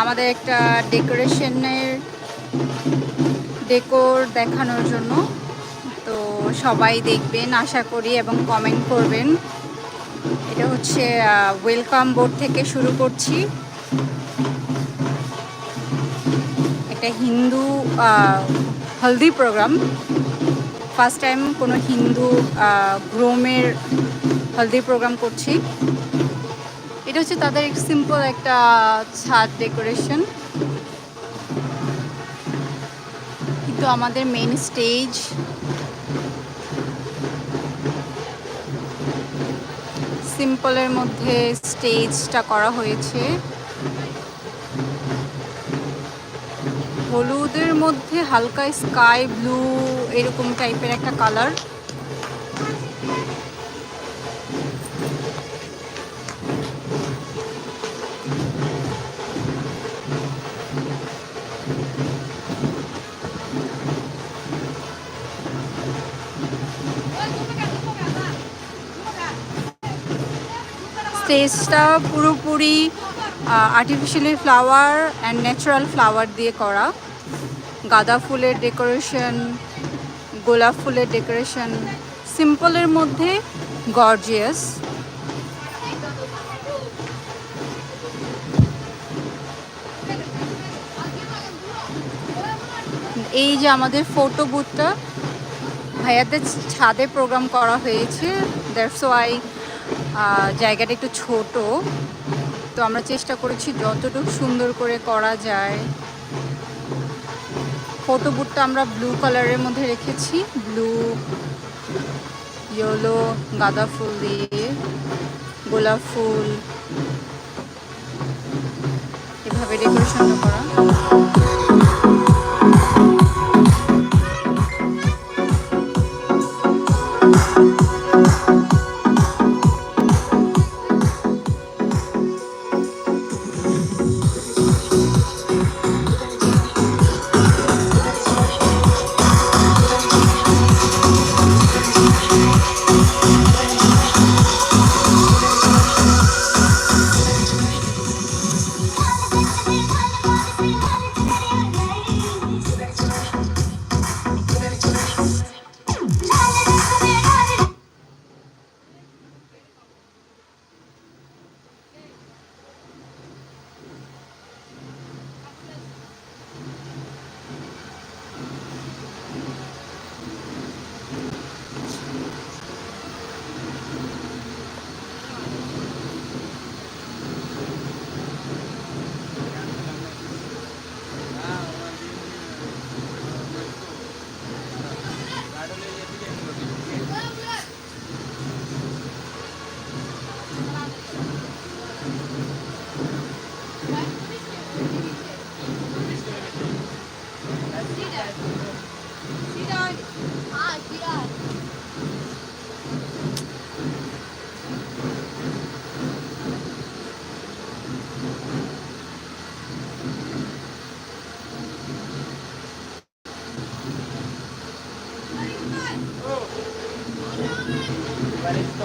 আমাদের একটা ডেকোরেশনের ডেকোর দেখানোর জন্য। তো সবাই দেখবেন, আশা করি, এবং কমেন্ট করবেন। এটা হচ্ছে ওয়েলকাম বোর্ড থেকে শুরু করছি। একটা Hindu haldi programme. First time কোনো হিন্দু গ্রোমের হলদি প্রোগ্রাম করছি। এটা হচ্ছে তাদের সিম্পল একটা ছাদ ডেকোরেশন কিন্তু আমাদের মেন স্টেজ সিম্পলের মধ্যে স্টেজটা করা হয়েছে। হলুদের মধ্যে হালকা স্কাই ব্লু এরকম টাইপের একটা কালার স্টেজটা পুরোপুরি artificially flower and natural flower দিয়ে করা। গাঁদা ফুলের ডেকোরেশন গোলাপ ফুলের ডেকোরেশন সিম্পলের মধ্যে গর্জিয়াস এই যে আমাদের ফটো বুথটা ভাইয়াদের ছাদে প্রোগ্রাম করা হয়েছে। দ্যাটস ওয়াই জায়গাটা একটু ছোট। তো আমরা চেষ্টা করেছি যতটুকু সুন্দর করে করা যায়। ফটো বুটটা আমরা ব্লু কালারের মধ্যে রেখেছি। ব্লু ইয়েলো গাঁদা ফুল দিয়ে, গোলাপ ফুল। এভাবে ডেকোরেশনটা করা। 割れると。